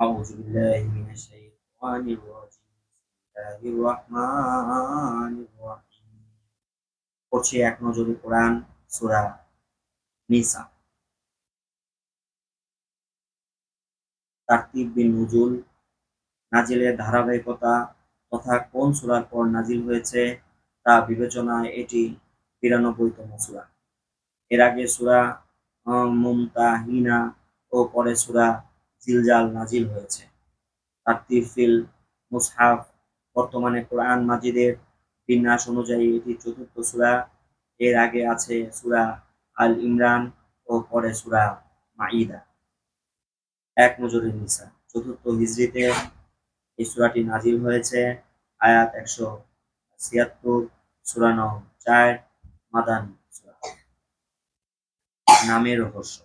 أعوذ بالله من الشيطان الرجيم بسم الله الرحمن الرحيم পড়ছি এক নজরে কোরআন সূরা নিসা তারতিব বিন নুজুল নাজিলের ধারাবাহিকতা তথা কোন সূরার পর নাজিল হয়েছে তা বিবেচনায় এটি বিরানব্বইতম সূরা এর আগে সূরা আহ, মুমতাহিনা ও পরে সূরা জিলজাল নাজিল হয়েছে। তারতিব ফিল মুসহাফ বর্তমানে কোরআন মাজিদের বিন্যাস অনুযায়ী এটি চতুর্থ সূরা। এর আগে আছে সুরা আল ইমরান ও পরে সুরা মাইদা এক নজরে নিসা, চতুর্থ হিজরিতে এই সূরাটি নাজিল হয়েছে। আয়াত একশো ছিয়াত্তর, সূরা নং চার, মাদান নামের রহস্য।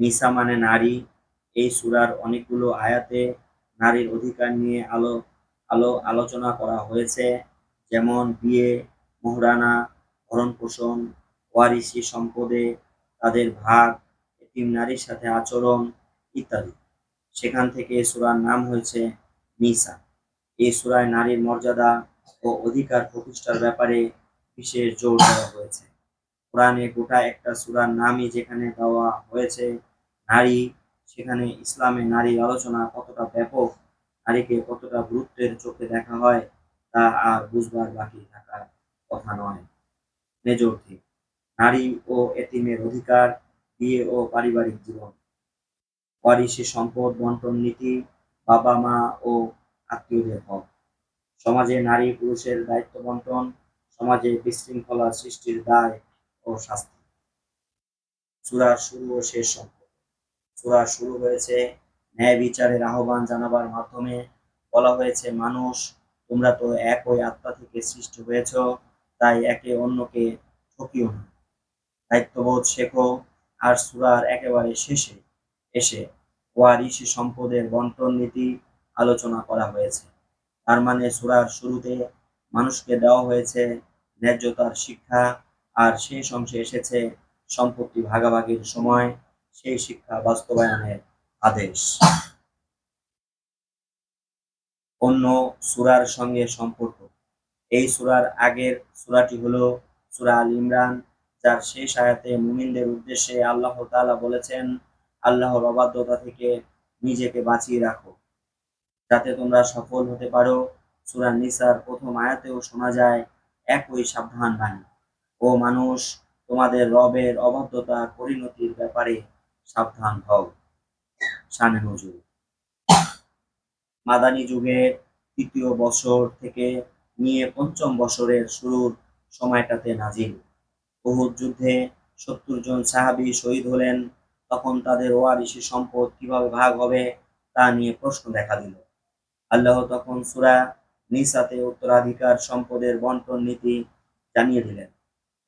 নিসা মানে নারী এই সুরার অনেকগুলো আয়াতে নারীর অধিকার নিয়ে আলো আলো আলোচনা করা হয়েছে, যেমন বিয়ে মোহরানা ভরণ পোষণ ওয়ারিসি সম্পদে তাদের ভাগ, এতিম নারীর সাথে আচরণ ইত্যাদি। সেখান থেকে সূরার নাম হয়েছে নিসা এই সূরায় নারীর মর্যাদা ও অধিকার প্রতিষ্ঠার ব্যাপারে বিশেষ জোর দেওয়া হয়েছে। কোরআনে গোটা একটা সূরার নামই যেখানে দেওয়া হয়েছে, নারী সেখানে ইসলামে নারী আলোচনা কতটা ব্যাপক, নারীকে কতটা গুরুত্বের চোখে দেখা হয়, তা আর বুঝবার বাকি থাকার কথা নয়। মেজর ঠিক, নারী ও এতিমের অধিকার, বিয়ে ও পারিবারিক জীবন। ওয়ারিশি সম্পদ বন্টন নীতি, বাবা, মা ও আত্মীয়দের হক। সমাজে নারী পুরুষের দায়িত্ব বন্টন, সমাজে বিশৃঙ্খলা সৃষ্টির দায় ও শাস্তি। সূরার শুরু ও শেষ সম্পর্ক। সূরা শুরু হয়েছে। ন্যায় বিচারের আহ্বান জানাবার মাধ্যমে বলা হয়েছে, মানুষ, তোমরা তো একই আত্মা থেকে সৃষ্টি হয়েছ, তাই একে অন্যকে ঠকিও না। দায়িত্ববোধ শেখো, আর সূরার একেবারে শেষে এসে ওয়ারিশি সম্পদের বন্টন নীতি আলোচনা করা হয়েছে। তার মানে সূরার শুরুতে মানুষকে দেওয়া হয়েছে ন্যায্যতার শিক্ষা, আর সেই অংশে এসেছে সম্পত্তি ভাগাভাগির সময়। সেই শিক্ষা বাস্তবায়নের আদেশ। অন্য সুরার সঙ্গে সম্পর্ক। এই সুরার আগের সূরাটি হলো সূরা আল ইমরান, যার শেষ আয়াতে মুমিনদের উদ্দেশ্যে আল্লাহ তাআলা বলেছেন, আল্লাহর অবাধ্যতা থেকে নিজেকে বাঁচিয়ে রাখো। যাতে তোমরা সফল হতে পারো। সূরা নিসার প্রথম আয়াতেও শোনা যায়, একই সাবধান বাণী ও মানুষ, তোমাদের রবের অবাধ্যতা, পরিণতির ব্যাপারে সাবধান হও। শানে নজরুল মাদানী যুগের তৃতীয় বছর থেকে নিয়ে পঞ্চম বছরের শুরুর সময়টাতে নাজিল। উহুদ যুদ্ধে সত্তর জন সাহাবী শহীদ হলেন, তখন তাদের ওয়ারিশি সম্পদ কীভাবে ভাগ হবে তা নিয়ে প্রশ্ন দেখা দিল। আল্লাহ তখন সূরা নিসাতে উত্তরাধিকার সম্পদের বন্টন নীতি জানিয়ে দিলেন।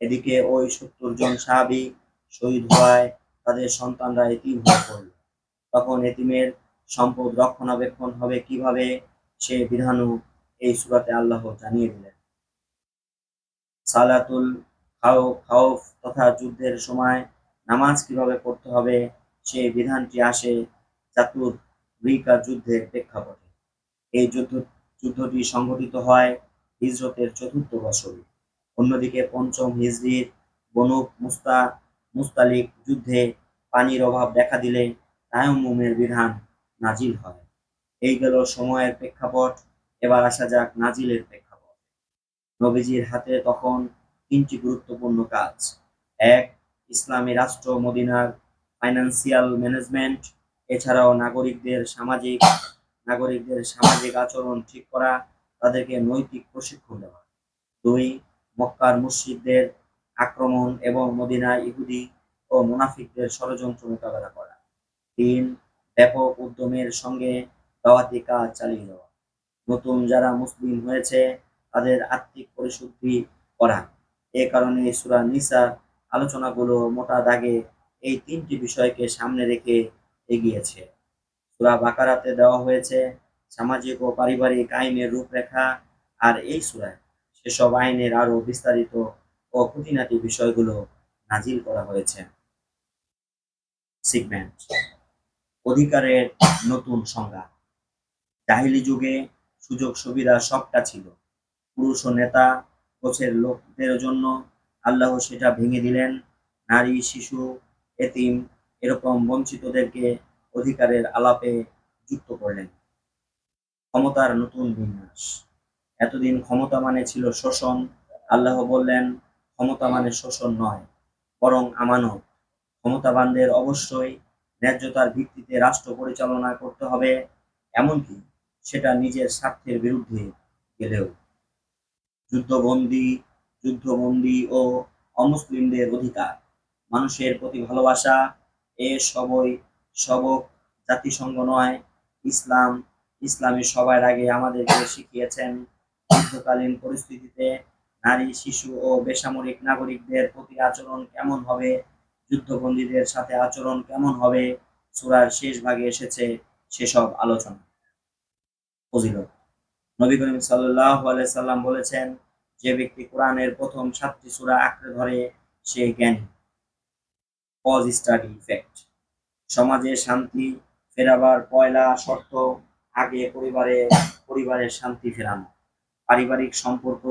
এদিকে ওই সত্তর জন সাহাবী শহীদ হওয়ায় তাদের সন্তানরা এতিম হয়ে পড়ল। তখন এতিমের সম্পদ রক্ষণাবেক্ষণ হবে কীভাবে সে বিধানও এই সূরাতে আল্লাহ জানিয়ে দিলেন। সালাতুল খাও, খাওফ তথা যুদ্ধের সময় নামাজ কীভাবে পড়তে হবে সেই বিধানটি আসে চাতুর রিকা যুদ্ধের প্রেক্ষাপটে। এই যুদ্ধ, যুদ্ধটি সংঘটিত হয় হিজরতের চতুর্থ বছরে। অন্যদিকে পঞ্চম হিজরির বনুক মুস্তা মুস্তালিক যুদ্ধে পানির অভাব দেখা দিলে তায়াম্মুমের বিধান নাজিল হয়। এই গেল সময়ের প্রেক্ষাপট, এবার আসা যাক নাজিলের প্রেক্ষাপট। নবীজির হাতে তখন তিনটি গুরুত্বপূর্ণ কাজ। এক, ইসলামী রাষ্ট্র, মদিনার ফাইন্যান্সিয়াল ম্যানেজমেন্ট এছাড়াও নাগরিকদের সামাজিক নাগরিকদের সামাজিক আচরণ ঠিক করা, তাদেরকে নৈতিক প্রশিক্ষণ দেওয়া। দুই, মক্কার মুসজিদদের আক্রমণ এবং মদিনা ইহুদি ও মুনাফিকদের ষড়যন্ত্র মোকাবেলা করা। তিন, ব্যাপক উদ্যমের সঙ্গে দাওয়াতি কাজ চালিয়ে দেওয়া নতুন যারা মুসলিম হয়েছে, তাদের আত্মিক পরিশুদ্ধি করা। এ কারণে সুরা নিসার আলোচনাগুলো মোটা দাগে এই তিনটি বিষয়কে সামনে রেখে এগিয়েছে। সুরা বাকারাতে দেওয়া হয়েছে সামাজিক ও পারিবারিক আইনের রূপরেখা আর এই সূরায় সেসব আইনের আরও বিস্তারিত খুঁটিনাটি বিষয়গুলো নাজিল করা হয়েছে। সিগমেন্ট অধিকারের নতুন সংজ্ঞা। জাহিলি যুগে সুযোগ সুবিধা সবটা ছিল। পুরুষ ও নেতা, গোছের লোকদের জন্য আল্লাহ সেটা ভেঙে দিলেন। নারী, শিশু, এতিম এরকম বঞ্চিতদেরকে অধিকারের আলাপে যুক্ত করলেন। ক্ষমতার নতুন বিন্যাস। এতদিন ক্ষমতা মানে ছিল শোষণ। আল্লাহ বললেন ক্ষমতা মানে শোষণ নয়, বরং আমানত। ক্ষমতাবানদের অবশ্যই ন্যায্যতার ভিত্তিতে রাষ্ট্র পরিচালনা করতে হবে, এমনকি সেটা নিজের স্বার্থের বিরুদ্ধে গেলেও। যুদ্ধবন্দী যুদ্ধবন্দী ও অমুসলিমদের অধিকার, মানুষের প্রতি ভালোবাসা, এ সবই সবক জাতিসংঘ নয়, ইসলাম। ইসলামী সবার আগে আমাদেরকে শিখিয়েছেন, যুদ্ধকালীন পরিস্থিতিতে নারী, শিশু ও বেসামরিক নাগরিকদের প্রতি আচরণ কেমন হবে? যুদ্ধবন্দীদের সাথে আচরণ কেমন হবে? সূরার শেষ ভাগে এসেছে সেসব আলোচনা। নবী করিম সাল্লাল্লাহু সাল্লাম বলেছেন, যে ব্যক্তি কোরআনের প্রথম সাতটি সূরা আঁকড়ে ধরে, সে জ্ঞানী। কজ স্টাডি ইফেক্ট সমাজে শান্তি ফেরাবার পয়লা শর্ত, আগে পরিবারে, পরিবারের শান্তি ফেরানো। পারিবারিক সম্পর্ক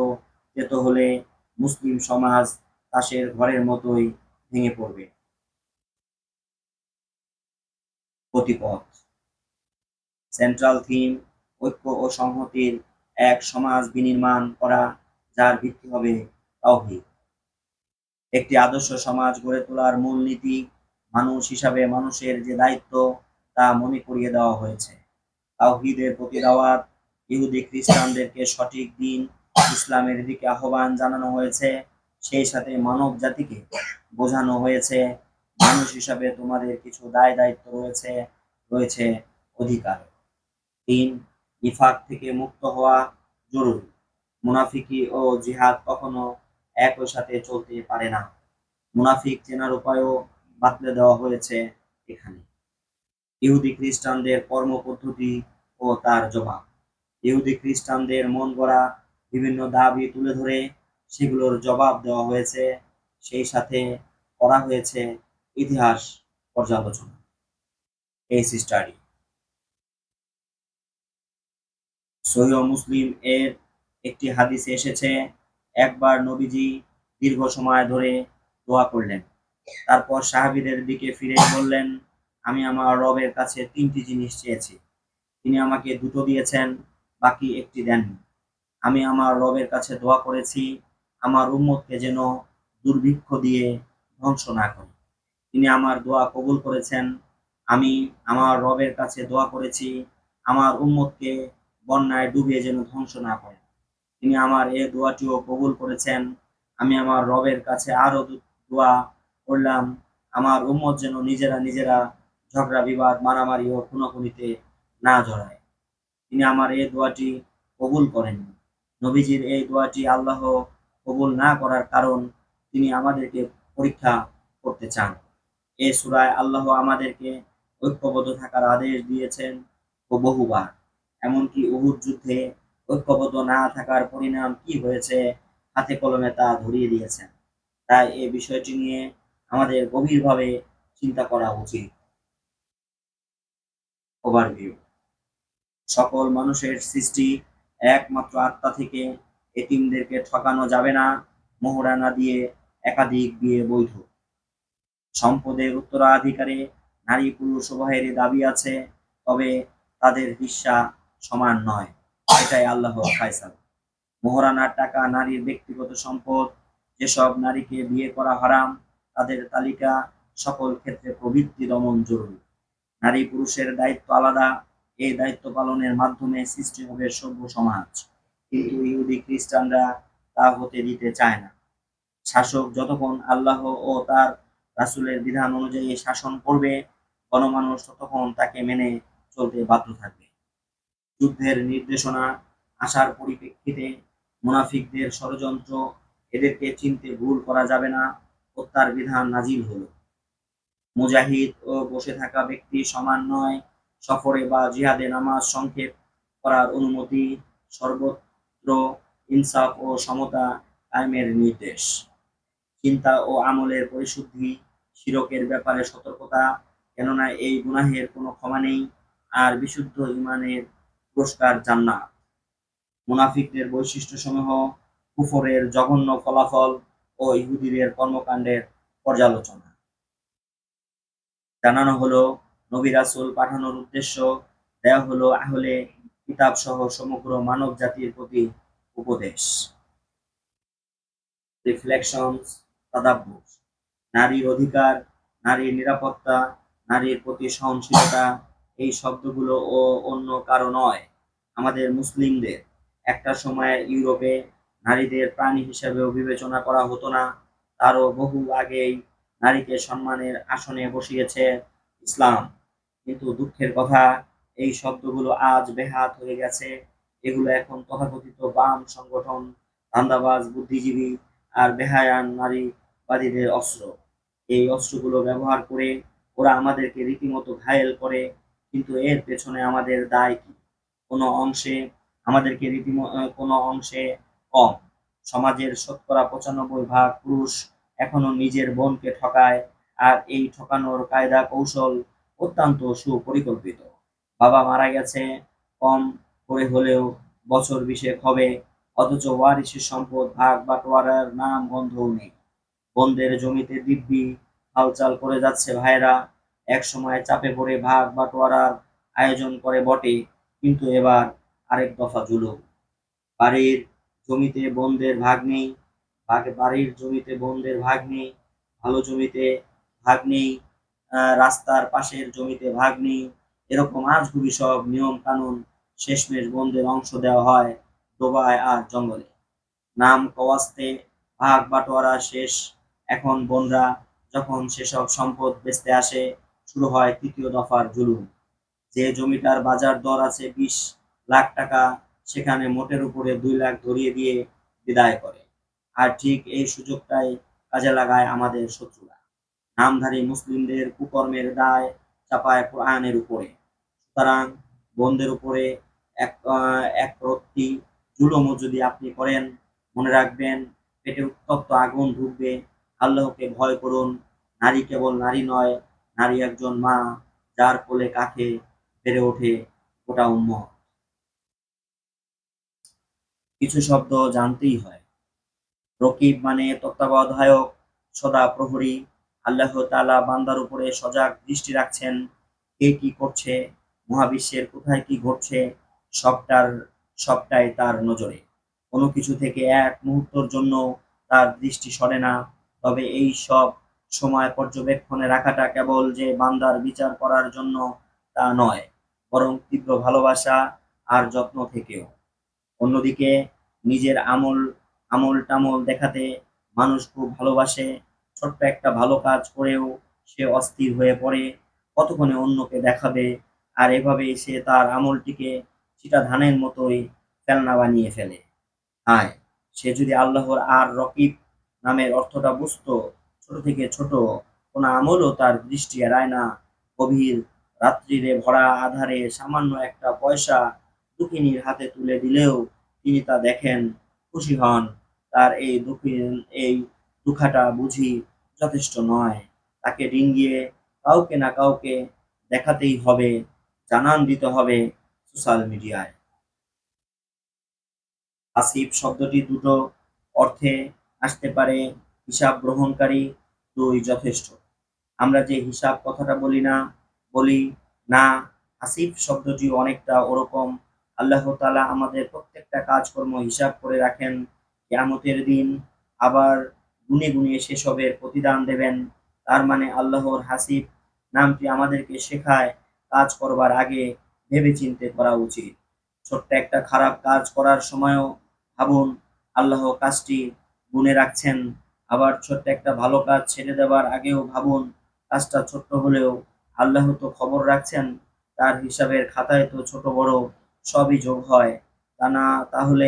যেত হলে মুসলিম সমাজ তাসের ঘরের মতোই ভেঙে পড়বে। গতিপথ সেন্ট্রাল থিম ঐক্য ও সংহতির এক সমাজ বিনির্মাণ করা, যার ভিত্তি হবে তাওহীদ। একটি আদর্শ সমাজ গড়ে তোলার মূলনীতি মানুষ হিসাবে মানুষের যে দায়িত্ব, তা মনে করিয়ে দেওয়া হয়েছে। তাওহীদের প্রতি দাওয়াত ইহুদি খ্রিস্টানদেরকে সঠিক দিন ইসলামের দিকে আহ্বান জানানো হয়েছে, সেই সাথে মানব জাতিকে বোঝানো হয়েছে। মানুষ হিসাবে তোমাদের কিছু দায় দায়িত্ব রয়েছে রয়েছে অধিকার। তিন নিফাক থেকে মুক্ত হওয়া জরুরি। মুনাফিকি ও জিহাদ কখনো একই সাথে চলতে পারে না। মুনাফিক চেনার উপায়ও বাতলে দেওয়া হয়েছে এখানে। ইহুদি খ্রিস্টানদের কর্মপদ্ধতি ও তার জবাব। ইহুদি খ্রিস্টানদের মন গড়া বিভিন্ন দাবি তুলে ধরে সেগুলোর জবাব দেওয়া হয়েছে। সেই সাথে করা হয়েছে ইতিহাস পর্যালোচনা। Case study. সহিহ মুসলিম এর একটি হাদিসে এসেছে, একবার নবীজি দীর্ঘ সময় ধরে দোয়া করলেন। তারপর সাহাবীদের দিকে ফিরে বললেন, আমি আমার রবের কাছে তিনটি জিনিস চেয়েছি। তিনি আমাকে দুটো দিয়েছেন, বাকি একটি দেননি। আমি আমার রবের কাছে দোয়া করেছি, আমার উম্মতকে যেন দুর্ভিক্ষ দিয়ে ধ্বংস না করে। তিনি আমার দোয়া কবুল করেছেন, আমি আমার রবের কাছে দোয়া করেছি, আমার উম্মতকে বন্যায় ডুবিয়ে যেন ধ্বংস না করে। তিনি আমার এ দোয়াটিও কবুল করেছেন, আমি আমার রবের কাছে আরও দোয়া করলাম, আমার উম্মত যেন নিজেরা নিজেরা ঝগড়া, বিবাদ, মারামারি ও খুনাখুনিতে না জড়ায়। তিনি আমার এই দোয়াটি কবুল করেন নবীজির এই দোয়াটি আল্লাহ কবুল না করার কারণ তিনি আমাদেরকে পরীক্ষা করতে চান। এ সুরায় আল্লাহ আমাদেরকে ঐক্যবদ্ধ থাকার আদেশ দিয়েছেন ও বহুবার। এমনকি উহুদ যুদ্ধে ঐক্যবদ্ধ না থাকার পরিণাম কি হয়েছে হাতে কলমে তা ধরিয়ে দিয়েছেন। তাই এ বিষয়টি নিয়ে আমাদের গভীরভাবে চিন্তা করা উচিত। ওভারভিউ সকল মানুষের সৃষ্টি একমাত্র আত্মা থেকে এতিমদেরকে ঠকানো যাবে না মোহরা না দিয়ে একাধিক বিয়ে বৈধ। সম্পদের উত্তরাধিকারে নারী পুরুষ উভয়েরই দাবি আছে, তবে তাদের হিস্সা সমান নয়। এটাই আল্লাহর ফায়সাল। মোহরানার টাকা নারীর ব্যক্তিগত সম্পদ, যেসব নারীকে বিয়ে করা হারাম, তাদের তালিকা সকল ক্ষেত্রে প্রবৃত্তি দমন জরুরি। নারী পুরুষের দায়িত্ব আলাদা এই দায়িত্ব পালনের মাধ্যমে সৃষ্টি হবে সভ্য সমাজ। কিন্তু ইহুদি খ্রিস্টানরা তা হতে দিতে চায় না। শাসক যতক্ষণ আল্লাহ ও তার রাসূলের বিধান অনুযায়ী শাসন করবে, গণমানুষ ততক্ষণ তাকে মেনে চলতে বাধ্য থাকবে। যুদ্ধের নির্দেশনা আসার পরিপ্রেক্ষিতে মুনাফিকদের ষড়যন্ত্র এদেরকে চিনতে ভুল করা যাবে না, হত্যার বিধান নাজিল হলো। মুজাহিদ ও বসে থাকা ব্যক্তি সমান নয় সফরে বা জিহাদে নামাজ সংক্ষেপ করার অনুমতি সর্বত্র ইনসাফ ও সমতা কায়েমের নির্দেশ। চিন্তা ও আমলের পরিশুদ্ধি, শিরকের ব্যাপারে সতর্কতা, কেননা এই গুনাহের কোনো ক্ষমা নেই, আর বিশুদ্ধ ইমানের পুরস্কার জান্নাত। মুনাফিকদের বৈশিষ্ট্য সমূহ কুফরের জঘন্য ফলাফল ও ইহুদিদের কর্মকাণ্ডের পর্যালোচনা। জানানো হলো নবী রাসূল পাঠানোর উদ্দেশ্য দেয়া হলো আহলে কিতাব সহ সমগ্র মানব জাতির প্রতি উপদেশ। রিফ্লেকশনস নারীর অধিকার, নারীর নিরাপত্তা, নারীর প্রতি সহনশীলতা, এই শব্দগুলো ও অন্য কারও নয়, আমাদের মুসলিমদের। একটা সময়ে ইউরোপে নারীদের প্রাণী হিসেবেও বিবেচনা করা হতো না, তারও বহু আগেই নারীকে সম্মানের আসনে বসিয়েছে ইসলাম। কিন্তু দুঃখের কথা, এই শব্দগুলো আজ বেহাত হয়ে গেছে। এগুলো এখন তথাকথিত বাম সংগঠন, ধান্দাবাজ, বুদ্ধিজীবী আর বেহায়ান নারীবাদীদের অস্ত্র। এই অস্ত্রগুলো ব্যবহার করে ওরা আমাদেরকে রীতিমতো ঘায়েল করে, কিন্তু এর পেছনে আমাদের দায় কি? কোনো অংশে আমাদেরকে রীতিম কোনো অংশে কম। সমাজের শতকরা পঁচানব্বই ভাগ পুরুষ এখনও নিজের বোনকে ঠকায়, আর এই ঠকানোর কায়দা কৌশল অত্যন্ত সুপরিকল্পিত। বাবা মারা গেছে কম করে হলেও বছর বিশেক হবে, অথচ ওয়ারিসের সম্পদ, ভাগ, বাটোয়ারার নাম, গন্ধও নেই। বন্ধের জমিতে দিব্যি হালচাল করে যাচ্ছে ভাইরা এক সময় চাপে পড়ে ভাগ, বাটোয়ারার আয়োজন করে বটে, কিন্তু এবার আরেক দফা জুলুম। বাড়ির জমিতে বন্ধের ভাগ নেই, বাড়ির জমিতে বন্ধের ভাগ নেই, ভালো জমিতে ভাগ নেই রাস্তার পাশের জমিতে ভাগ নেই এরকম আজগুবি সব নিয়ম কানুন শেষমেশ বোনদের অংশ দেওয়া হয় ডোবায় আর জঙ্গলে। নাম কওয়াস্তে, ভাগ বাটোয়ারা শেষ। এখন বোনরা যখন সেসব সম্পদ বেচতে আসে, শুরু হয় তৃতীয় দফার জুলুম। যে জমিটার বাজার দর আছে বিশ লাখ টাকা, সেখানে মোটের উপরে দুই লাখ ধরিয়ে দিয়ে বিদায় করে। আর ঠিক এই সুযোগটাই কাজে লাগায় আমাদের শত্রুরা। নামধারী মুসলিমদের কুকর্মের দায় চাপায় কোরআনের উপরে। সুতরাং বোনদের উপরে এক রত্তি জুলুমও যদি আপনি করেন, মনে রাখবেন পেটে উত্তপ্ত আগুন ঢুকবে আল্লাহকে ভয় করুন। নারী কেবল নারী নয়, নারী একজন মা, যার কোলে কাঁখে বেড়ে ওঠে গোটা উম্মত। কিছু শব্দ জানতেই হয়। রকিব মানে তত্ত্বাবধায়ক, সদা প্রহরী আল্লাহ তালা বান্দার উপরে সজাগ দৃষ্টি রাখছেন। কে কি করছে, মহাবিশ্বের কোথায় কি ঘটছে, সবটার, সবটাই তার নজরে। কোনো কিছু থেকে এক মুহূর্তর জন্য তার দৃষ্টি সরে না। তবে এই সব সময় পর্যবেক্ষণে রাখাটা কেবল যে বান্দার বিচার করার জন্য তা নয়, বরং তীব্র ভালোবাসা আর যত্ন থেকেও। অন্যদিকে নিজের আমল আমল টামল দেখাতে মানুষ খুব ভালোবাসে ছোট্ট একটা ভালো কাজ করেও সে অস্থির হয়ে পড়ে, কতক্ষণে অন্যকে দেখাবে? আর এভাবেই সে তার আমলটিকে চিটা ধানের মতোই ফেলনা বানিয়ে ফেলে। হায়, সে যদি আল্লাহর আর রকিব নামের অর্থটা বুঝতো, ছোট থেকে ছোট কোনো আমলও তার দৃষ্টি এড়ায় না। গভীর রাত্রিরে ভরা আধারে সামান্য একটা পয়সা দুঃখিনীর হাতে তুলে দিলেও তিনি তা দেখেন, খুশি হন। তার এই দুঃখিন, এই দুঃখাটা বুঝি যথেষ্ট নয়। তাকে ডিঙ্গিয়ে কাউকে না কাউকে দেখাতেই হবে, জানান দিতে হবে সোশ্যাল মিডিয়ায়। আসিফ শব্দটি দুটো অর্থে আসতে পারে, হিসাব গ্রহণকারী দুই যথেষ্ট। আমরা যে হিসাব কথাটা বলি না বলি, না, আসিফ শব্দটি অনেকটা ওরকম। আল্লাহ তাআলা আমাদের প্রত্যেকটা কাজকর্ম হিসাব করে রাখেন। কিয়ামতের দিন আবার গুনে গুনিয়ে সেসবের প্রতিদান দেবেন। তার মানে আল্লাহর হাসিব নামটি আমাদেরকে শেখায় কাজ করবার আগে ভেবে চিন্তে করা উচিত। ছোট্ট একটা খারাপ কাজ করার সময়ও ভাবুন, আল্লাহ কাজটি গুনে রাখছেন। আবার ছোট্ট একটা ভালো কাজ ছেড়ে দেওয়ার আগেও ভাবুন, কাজটা ছোট্ট হলেও আল্লাহ তো খবর রাখছেন, তার হিসাবের খাতায় তো ছোট বড় সবই যোগ হয়। তা না, তাহলে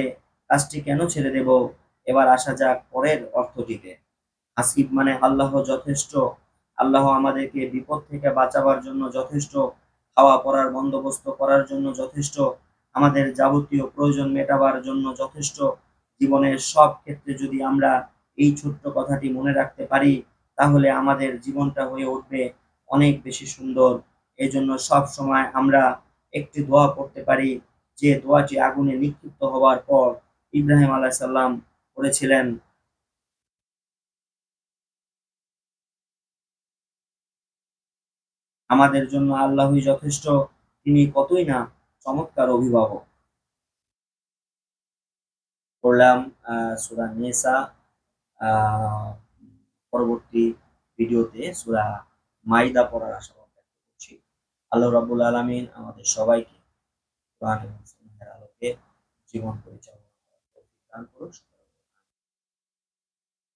কাজটি কেন ছেড়ে দেব? এবার আসা যাক পরের অর্থটিতে। হাসিব মানে আল্লাহ যথেষ্ট। আল্লাহ আমাদেরকে বিপদ থেকে বাঁচাবার জন্য যথেষ্ট। খাওয়া পড়ার বন্দোবস্ত করার জন্য যথেষ্ট। আমাদের যাবতীয় প্রয়োজন মেটাবার জন্য যথেষ্ট। জীবনের সব ক্ষেত্রে যদি আমরা এই ছোট্ট কথাটি মনে রাখতে পারি, তাহলে আমাদের জীবনটা হয়ে উঠবে অনেক বেশি সুন্দর। এই জন্য সব সময় আমরা একটি দোয়া পড়তে পারি, যে দোয়াটি আগুনে নিক্ষিপ্ত হওয়ার পর ইব্রাহিম আলাইহিস সালাম করেছিলেন। আমাদের জন্য আল্লাহই যথেষ্ট, তিনি কতই না চমৎকার অভিভাবক। পড়লাম সূরা নেসা পরবর্তী ভিডিওতে সুরা মাইদা পড়ার আশাবাদ ব্যক্ত করছি। আল্লাহ রাব্বুল আলামিন আমাদের সবাইকে আলোকে জীবন পরিচালনা